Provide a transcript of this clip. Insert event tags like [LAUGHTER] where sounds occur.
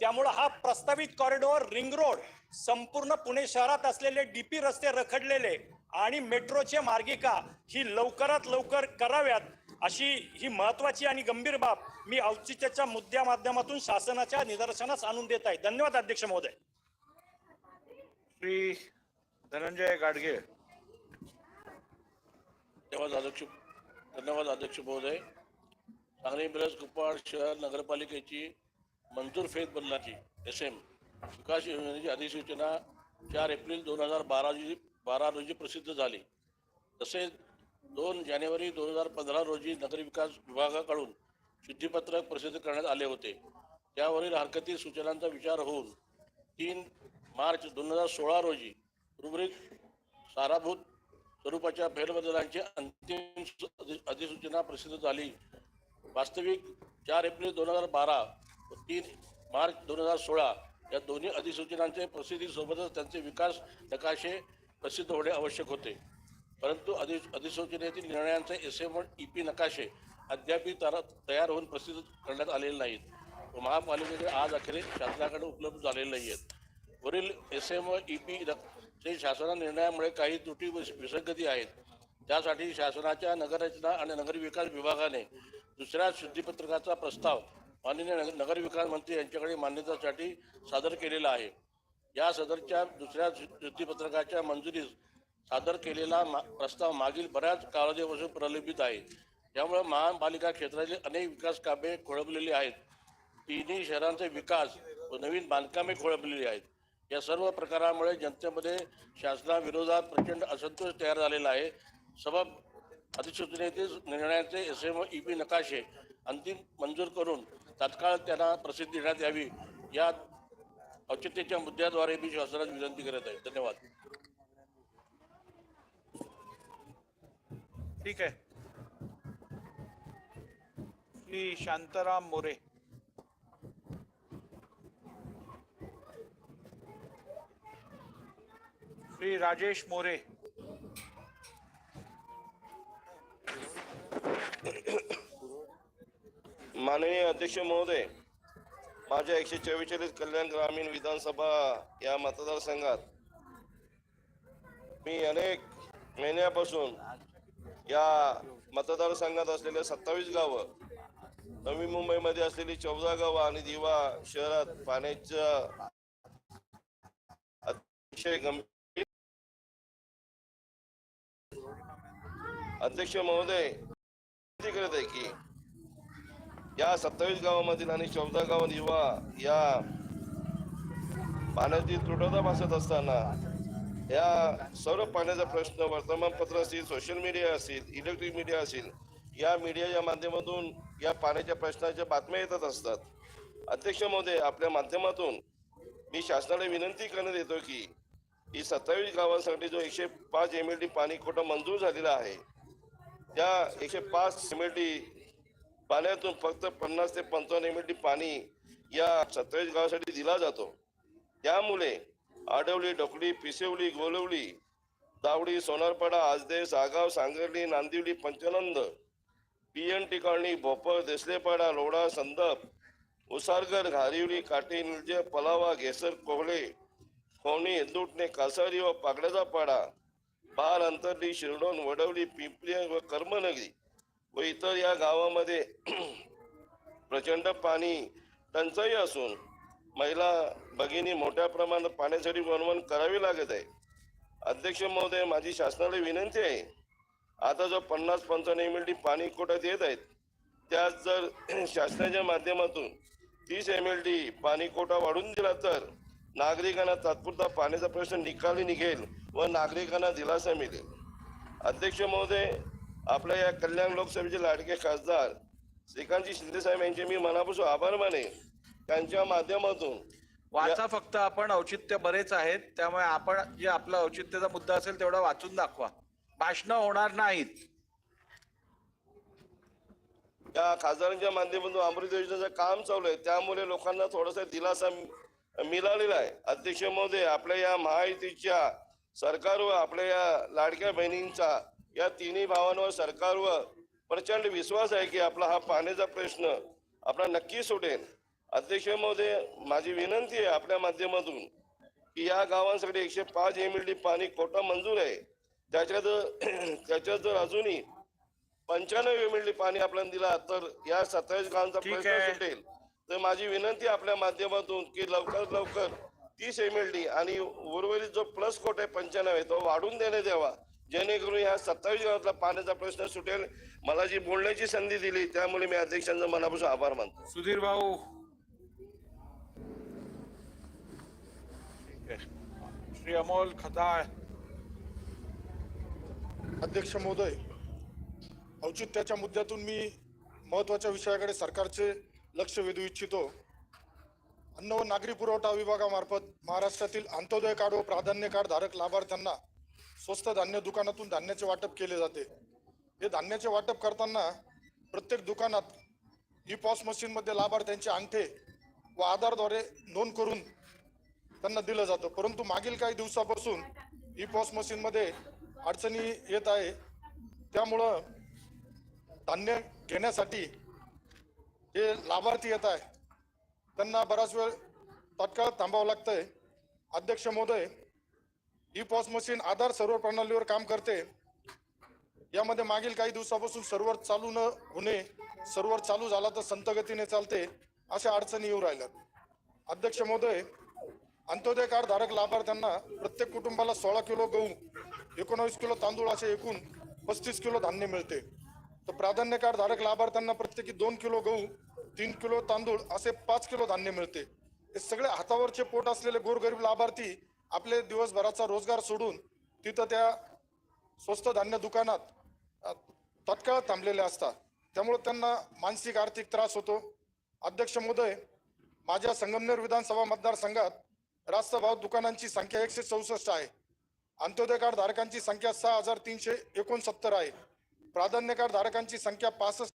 त्यामुळं हा प्रस्तावित कॉरिडॉर रिंग रोड संपूर्ण पुणे शहरात असलेले डीपी रस्ते रखडलेले आणि मेट्रोचे मार्गिका ही लवकरात लवकर कराव्यात अशी ही महत्वाची आणि गंभीर बाब मी औचित्याच्या मुद्द्या माध्यमातून शासनाच्या निदर्शनास आणून देत आहे. धन्यवाद अध्यक्ष महोदय. श्री धनंजय गाडगे. धन्यवाद अध्यक्ष धन्यवाद अध्यक्ष महोदय. सांगली मिरज कुपवाड शहर नगरपालिकेची मंजूर फेद बदलाची एस एम विकास योजनेची अधिसूचना चार एप्रिल दोन हजार बारा रोजी बारा रोजी प्रसिद्ध झाली. तसेच दोन जानेवारी दोन हजार पंधरा रोजी नगरविकास विभागाकडून शुद्धीपत्रक प्रसिद्ध करण्यात आले होते. त्यावरील हरकती सूचनांचा विचार होऊन तीन मार्च दोन हजार सोळा रोजी रुब्रिक साराभूत स्वरूपाच्या फेरबदलांची अंतिम अधि- अधिसूचना प्रसिद्ध झाली. वास्तविक चार एप्रिल दोन हजार बारा तीन मार्च दोन हजार सोळा या दोन्ही अधिसूचनांचे प्रसिद्धीसोबतच त्यांचे विकास नकाशे प्रसिद्ध होणे आवश्यक होते. परंतु अधि अधिसूचनेतील निर्णयांचे एस एम ई पी नकाशे अद्याप तयार होऊन प्रसिद्ध करण्यात आलेले नाहीत. व महापालिकेकडे आज अखेरीस शासनाकडे उपलब्ध झालेले नाही आहेत वरील एस एम ई पी चे शासना निर्णयामुळे काही त्रुटी विसंगती आहेत. त्यासाठी शासनाच्या नगररचना आणि नगरविकास विभागाने दुसऱ्या शुद्धीपत्रकाचा प्रस्ताव माननीय नगर- नगरविकास मंत्री यांच्याकडे मान्यतेसाठी सादर केलेला आहे. या सदरच्या दुसऱ्या शु- मंजुरीस सादर केलेला मा प्रस्ताव मागील बऱ्याच कालावधीपासून प्रलंबित आहे. त्यामुळे महापालिका क्षेत्रातील अनेक विकास कामे खोळंबलेली आहेत. तिन्ही शहरांचे विकास व नवीन बांधकामे खोळंबलेली आहेत. या सर्व प्रकारामुळे जनतेमध्ये शासनाविरोधात प्रचंड असंतोष तयार झालेला आहे. सबब अधिसूचनेतील निर्णयाचे एस एम ई पी नकाशे अंतिम मंजूर करून तात्काळ त्यांना प्रसिद्धी देण्यात यावी या औचित्याच्या मुद्द्याद्वारे मी शासनाची विनंती करत आहे. धन्यवाद. ठीक आहे. श्री शांताराम मोरे. श्री राजेश मोरे. माननीय अध्यक्ष महोदय माझ्या एकशे चव्वेचाळीस कल्याण ग्रामीण विधानसभा या मतदारसंघात मी अनेक महिन्यापासून या मतदारसंघात असलेले सत्तावीस गावं नवी मुंबईमध्ये असलेली चौदा गावं आणि दिवा शहरात पाण्याच्या अतिशय गंभीर अध्यक्ष महोदय करत आहे की या सत्तावीस गावामधील आणि चौदा गाव युवा या पाण्याची तुटवता भासत असताना या सर्व पाण्याचा प्रश्न वर्तमानपत्र असतील सोशल मीडिया असेल इलेक्ट्रिक मीडिया असेल या मीडियाच्या माध्यमातून या पाण्याच्या प्रश्नाच्या बातम्या येतच असतात. अध्यक्ष महोदय आपल्या माध्यमातून मी शासनाला विनंती करण्यात येतो की ही सत्तावीस गावांसाठी जो एकशे पाच एम एल डी पाणी कोटा मंजूर झालेला आहे त्या एकशे पाच एम एल डी पाण्यातून फक्त पन्नास ते पंचावन्न एम एल पाणी या सत्तावीस गावासाठी दिला जातो. त्यामुळे Adavali Dokdi Pisevali Golavali Davdi Sonarpada Ajde Sagaon Sangarli Nandivali Panchanand P N T colony Bhopar Deslepada Lodha Sandap Usargar Gharivali Kati Nilje Palava घेसर Kohale कोणी इंदुटणे कासारी व पागड्याचा पाडा बार अंतरली शिरडोन वडवली पिंपरी व कर्मनगरी व इतर या गावामध्ये [CLEARS THROAT] प्रचंड पाणी टंचाई असून महिला भगिनी मोठ्या प्रमाणात पाण्यासाठी वणवण करावी लागत आहे. अध्यक्ष महोदय माझी शासनाला विनंती आहे. आता जो पन्नास पंचावन्न एम एल डी पाणी कोट्यात येत आहेत त्यात जर [CLEARS THROAT] शासनाच्या माध्यमातून तीस एम एल डी पाणी कोटा वाढून दिला तर नागरिकांना तात्पुरता पाण्याचा प्रश्न निकाली निघेल व नागरिकांना दिलासा मिळेल. अध्यक्ष महोदय आपल्या या कल्याण लोकसभेचे लाडके खासदार श्रीकांतजी शिंदे साहेब यांचे मी मनापासून आभार माने त्यांच्या माध्यमातून वाचा फक्त आपण औचित्य बरेच आहेत. त्यामुळे आपण जे आपला औचित्याचा मुद्दा असेल तेवढा वाचून दाखवा. भाषणं होणार नाहीत. या खासदारांच्या माध्यमातून अमृत योजनेचं काम चालू आहे. त्यामुळे लोकांना थोडासा दिलासा मिळालेला आहे. अध्यक्ष महोदय आपल्या या महायुतीच्या सरकारवर आपल्या या लाडक्या बहिणींचा या तिन्ही भावांवर सरकारवर प्रचंड विश्वास आहे की आपला हा पाण्याचा प्रश्न आपला नक्की सुटेल. अध्यक्ष महोदय माझी विनंती आहे आपल्या माध्यमातून की या गावांसाठी एकशे पाच एम एल डी पाणी कोटा मंजूर आहे. त्याच्यात त्याच्यात जर अजूनही पंच्याण्णव एम एल डी पाणी आपल्याला दिला तर या सत्तावीस गावांचा प्रश्न. सुटेल. तर माझी विनंती आपल्या माध्यमातून की लवकरात लवकर तीस एम एल डी आणि उर्वरित जो प्लस कोट आहे पंच्याण्णव आहे तो वाढून देण्यात यावा. जेणेकरून ह्या सत्तावीस गावातला पाण्याचा प्रश्न सुटेल. मला जी बोलण्याची संधी दिली त्यामुळे मी अध्यक्षांचा मनापासून आभार मानतो. सुधीर भाऊ. श्री अमोल खताळ. अध्यक्ष महोदय औचित्याच्या मुद्द्यातून मी महत्त्वाच्या विषयाकडे सरकारचे लक्ष वेधू इच्छितो. अन्न व नागरी पुरवठा विभागामार्फत महाराष्ट्रातील अंत्योदय कार्ड व प्राधान्य कार्ड धारक लाभार्थ्यांना स्वस्त धान्य दुकानातून धान्याचे वाटप केले जाते. हे धान्याचे वाटप करताना प्रत्येक दुकानात ई पॉस मशीनमध्ये लाभार्थ्यांचे अंगठे व आधारद्वारे नोंद करून त्यांना दिलं जातं. परंतु मागील काही दिवसापासून ई पॉस मशीनमध्ये अडचणी येत आहे. त्यामुळं धान्य घेण्यासाठी जे लाभार्थी येत आहे त्यांना बराच वेळ तात्काळ थांबावं लागतंय. अध्यक्ष महोदय E POS machine Aadhaar server प्रणालीवर काम करते. यामध्ये मागील काही दिवसापासून सर्व्हर चालू न होणे सर्व्हर चालू झाला तर संतगतीने चालते अशा अडचणी येऊ राहिल्यात. अध्यक्ष महोदय अंत्योदय कार्ड धारक लाभार्थ्यांना प्रत्येक कुटुंबाला सोळा किलो गहू एकोणावीस किलो तांदूळ असे एकूण पस्तीस किलो धान्य मिळते. तर प्राधान्य कार्ड धारक लाभार्थ्यांना प्रत्येकी दोन किलो गहू तीन किलो तांदूळ असे पाच किलो धान्य मिळते. हे सगळे हातावरचे पोट असलेले गोरगरीब लाभार्थी आपले दिवसभराचा रोजगार सोडून तिथं त्या स्वस्त धान्य दुकानात तत्काळ थांबलेल्या असतात. त्यामुळे त्यांना मानसिक आर्थिक त्रास होतो. अध्यक्ष महोदय माझ्या संगमनेर विधानसभा मतदारसंघात रास्त भाव दुकानांची संख्या एकशे चौसष्ट आहे. अंत्योदय कार्ड धारकांची संख्या सहा हजार तीनशे एकोणसत्तर आहे. प्राधान्य कार्ड धारकांची संख्या पासष्ट